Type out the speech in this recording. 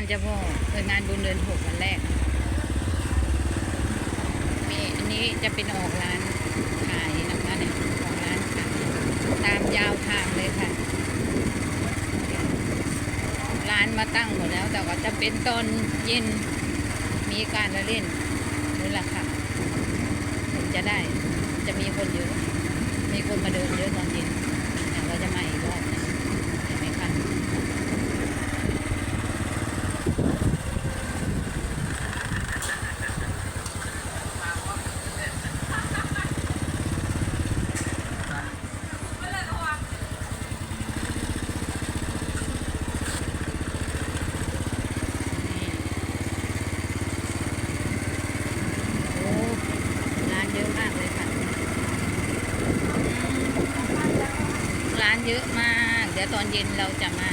านเจ้าพ่อเปิดงานบุญเดือนหกวันแรกมีอันนี้จะเป็นออกร้านขายนะคะเนี่ยออกร้านขายตามยาวทางเลยค่ะ ร้านมาตั้งหมดแล้ว แต่ว่าจะเป็นตอนเย็นมีการละเล่นนี่แหละค่ะถึงจะได้จะมีคนเยอะ มีคนมาเดินเยอะตอนเย็นเดี๋ยวเราจะมาอีกรอบหนึงเห็นไหมคะ โอ้ร้านเยอะมากเลยค่ะอืม ร้านเยอะมาก เดี๋ยวตอนเย็นเราจะมา